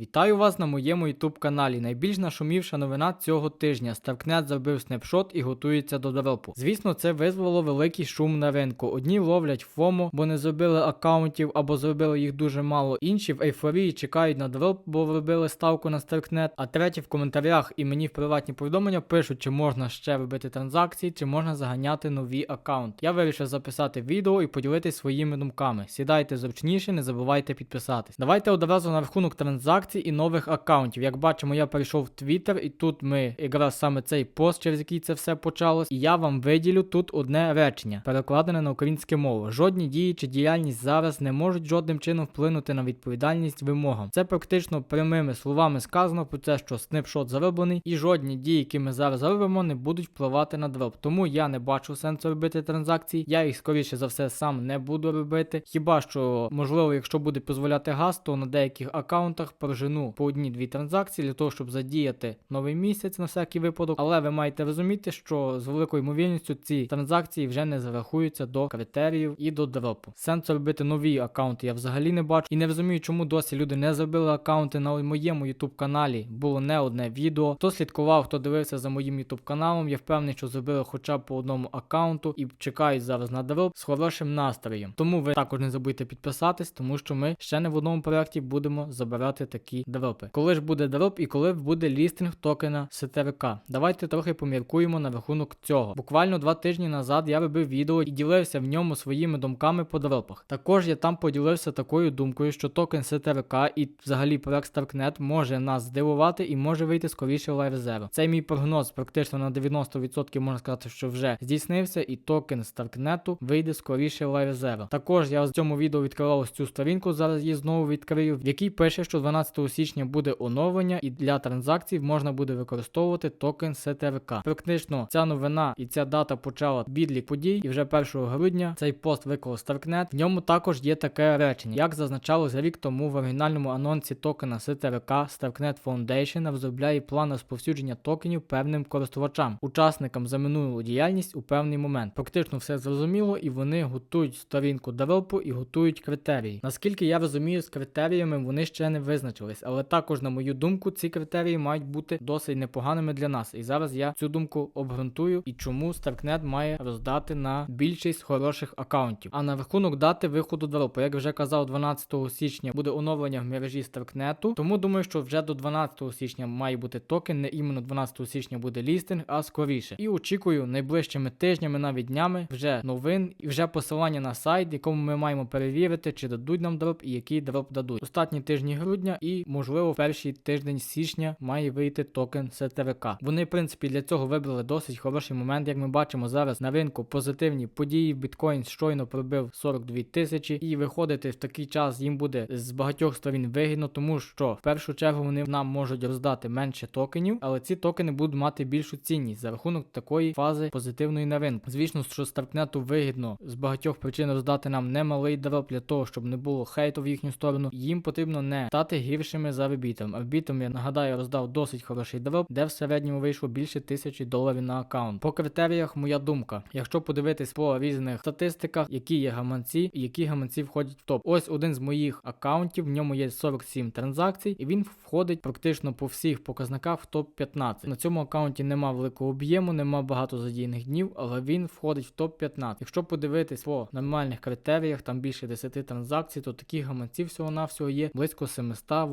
Вітаю вас на моєму YouTube каналі. Найбільш нашумівша новина цього тижня. Старкнет забив снапшот і готується до девелопу. Звісно, це визвало великий шум на ринку. Одні ловлять фому, бо не зробили аккаунтів або зробили їх дуже мало. Інші в ейфорії чекають на девелоп, бо робили ставку на Старкнет. А треті в коментарях і мені в приватні повідомлення пишуть, чи можна ще робити транзакції, чи можна заганяти нові аккаунти. Я вирішив записати відео і поділитись своїми думками. Сідайте зручніше, не забувайте підписатись. Давайте одразу на рахунок транзакцій і нових аккаунтів. Як бачимо, я перейшов в Twitter, і тут ми якраз саме цей пост, через який це все почалось. І я вам виділю тут одне речення, перекладене на українське мову. Жодні дії чи діяльність зараз не можуть жодним чином вплинути на відповідальність вимогам. Це практично прямими словами сказано про те, що снипшот зароблений, і жодні дії, які ми зараз робимо, не будуть впливати на дроп. Тому я не бачу сенсу робити транзакції. Я їх скоріше за все сам не буду робити. Хіба що можливо, якщо буде дозволяти газ, то на деяких аккаунтах прожену по одній-дві транзакції для того, щоб задіяти новий місяць на всякий випадок. Але ви маєте розуміти, що з великою ймовірністю ці транзакції вже не зарахуються до критеріїв і до дропу. Сенсу робити нові аккаунти я взагалі не бачу і не розумію, чому досі люди не зробили аккаунти на моєму YouTube каналі. Було не одне відео. Хто слідкував, хто дивився за моїм YouTube каналом, я впевнений, що зробили хоча б по одному аккаунту і чекають зараз на дроп з хорошим настроєм. Тому ви також не забудьте підписатись, тому що ми ще не в одному проєкті будемо забирати такі дропи. Коли ж буде дроп і коли буде лістинг токена СТРК. Давайте трохи поміркуємо на рахунок цього. Буквально два тижні назад я робив відео і ділився в ньому своїми думками по дропах. Також я там поділився такою думкою, що токен СТРК і взагалі проект Starknet може нас здивувати і може вийти скоріше в Live Zero. Цей мій прогноз практично на 90% можна сказати, що вже здійснився, і токен Старкнету вийде скоріше в Live Zero. Також я в цьому відео відкривав ось цю сторінку, зараз її знову відкрию, в якій пише, що 12 січня буде оновлення, і для транзакцій можна буде використовувати токен СТРК. Практично ця новина і ця дата почала бідлік подій, і вже 1 грудня цей пост виклав Старкнет. В ньому також є таке речення, як зазначалось рік тому в оригінальному анонсі токена СТРК, Starknet Foundation розробляє план розповсюдження токенів певним користувачам, учасникам за минулу діяльність у певний момент. Практично все зрозуміло, і вони готують сторінку девелопу і готують критерії. Наскільки я розумію, з критеріями вони ще не визначились, але також, на мою думку, ці критерії мають бути досить непоганими для нас. І зараз я цю думку обґрунтую і чому Starknet має роздати на більшість хороших аккаунтів. А на рахунок дати виходу дропу, як вже казав, 12 січня буде оновлення в мережі Starknet, тому думаю, що вже до 12 січня має бути токен, не іменно 12 січня буде лістинг, а скоріше. І очікую найближчими тижнями, навіть днями, вже новин і вже посилання на сайт, якому ми маємо перевірити, чи дадуть нам дроп і який дроп дадуть. Останні тижні грудня і, можливо, в перший тиждень січня має вийти токен СТРК. Вони, в принципі, для цього вибрали досить хороший момент. Як ми бачимо зараз на ринку позитивні події. Біткоін щойно пробив 42 тисячі, і виходити в такий час їм буде з багатьох сторін вигідно, тому що в першу чергу вони нам можуть роздати менше токенів, але ці токени будуть мати більшу цінність за рахунок такої фази позитивної на ринку. Звісно, що Старкнету вигідно з багатьох причин роздати нам немалий дроп для того, щоб не було хейту в їхню сторону. Їм потрібно не стати гіршими за Арбітром. Арбітром, я нагадаю, роздав досить хороший дроп, де в середньому вийшло більше тисячі доларів на аккаунт. По критеріях, моя думка. Якщо подивитись по різних статистиках, які є гаманці і які гаманці входять в топ. Ось один з моїх аккаунтів, в ньому є 47 транзакцій, і він входить практично по всіх показниках в топ 15. На цьому аккаунті нема великого об'єму, нема багато задіяних днів, але він входить в топ 15. Якщо подивитись по нормальних критеріях, там більше 10 транзакцій, то таких гаманців всього навсього є близько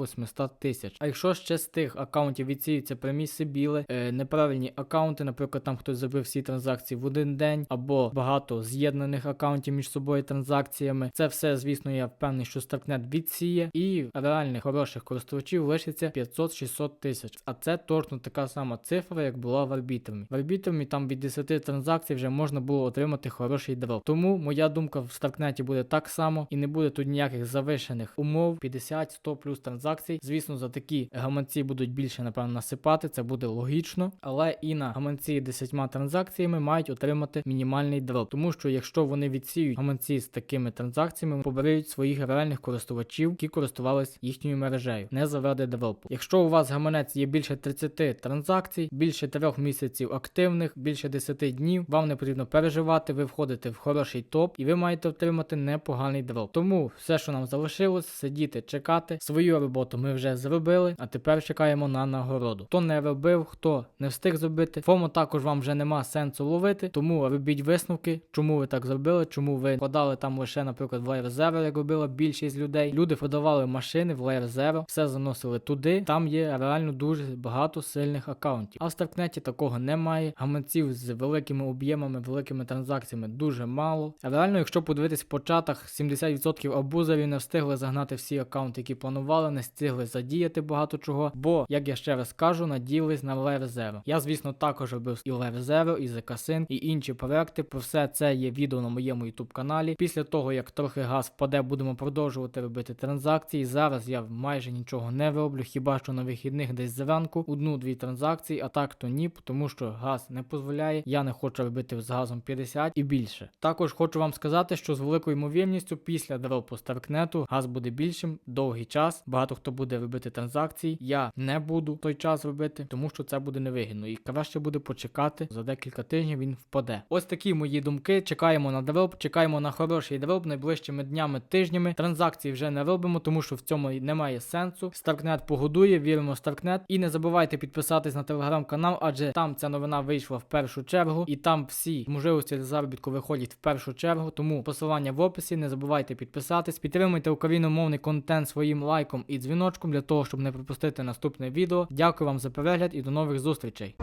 700-800 тисяч. А якщо ще з тих аккаунтів відсіються прямі сибіли, е, неправильні аккаунти, наприклад, там хтось зробив всі транзакції в один день, або багато з'єднаних аккаунтів між собою транзакціями, це все, звісно, я впевнений, що Starknet відсіє, і реальних хороших користувачів лишиться 500-600 тисяч. А це точно така сама цифра, як була в арбітрумі. В арбітрумі там від 10 транзакцій вже можна було отримати хороший дроп. Тому моя думка в Старкнеті буде так само і не буде тут ніяких завишених умов 50-100 плюс транзакцій. Звісно, за такі гаманці будуть більше, напевно, насипати, це буде логічно. Але і на гаманці 10 транзакціями мають отримати мінімальний дроп. Тому що якщо вони відсіють гаманці з такими транзакціями, поберуть своїх реальних користувачів, які користувались їхньою мережею, не заради дропу. Якщо у вас гаманець є більше 30 транзакцій, більше 3 місяців активних, більше 10 днів, вам не потрібно переживати, ви входите в хороший топ і ви маєте отримати непоганий дроп. Тому все, що нам залишилось, сидіти, чекати, свою роботу роботу ми вже зробили, а тепер чекаємо на нагороду. Хто не робив, хто не встиг зробити. Фому також вам вже нема сенсу ловити, тому робіть висновки, чому ви так зробили, чому ви подали там лише, наприклад, в Layer Zero, як робила більшість людей. Люди продавали машини в Layer Zero, все заносили туди. Там є реально дуже багато сильних аккаунтів. А в Старкнеті такого немає. Гаманців з великими об'ємами, великими транзакціями дуже мало. Реально, якщо подивитись по чатах, 70% абузерів не встигли загнати всі аккаунти, які планували, не встигли задіяти багато чого. Бо, як я ще раз кажу, надіялись на Layer Zero. Я, звісно, також робив і Layer Zero, і Casino, і інші проекти. Про все це є відео на моєму YouTube каналі. Після того, як трохи газ впаде, будемо продовжувати робити транзакції. Зараз я майже нічого не роблю, хіба що на вихідних десь зранку одну-дві транзакції, а так то ні, тому що газ не дозволяє. Я не хочу робити з газом 50 і більше. Також хочу вам сказати, що з великою ймовірністю після дропу Старкнету газ буде більшим довгий час. Багато хто буде робити транзакції. Я не буду в той час робити, тому що це буде невигідно. І краще буде почекати за декілька тижнів. Він впаде. Ось такі мої думки. Чекаємо на дроп, чекаємо на хороший дроп найближчими днями, тижнями. Транзакції вже не робимо, тому що в цьому немає сенсу. Старкнет погодує, віримо в Старкнет. І не забувайте підписатись на телеграм-канал, адже там ця новина вийшла в першу чергу, і там всі можливості для заробітку виходять в першу чергу. Тому посилання в описі. Не забувайте підписатись, підтримуйте україномовний контент своїм лайком і дзвіночком для того, щоб не пропустити наступне відео. Дякую вам за перегляд і до нових зустрічей.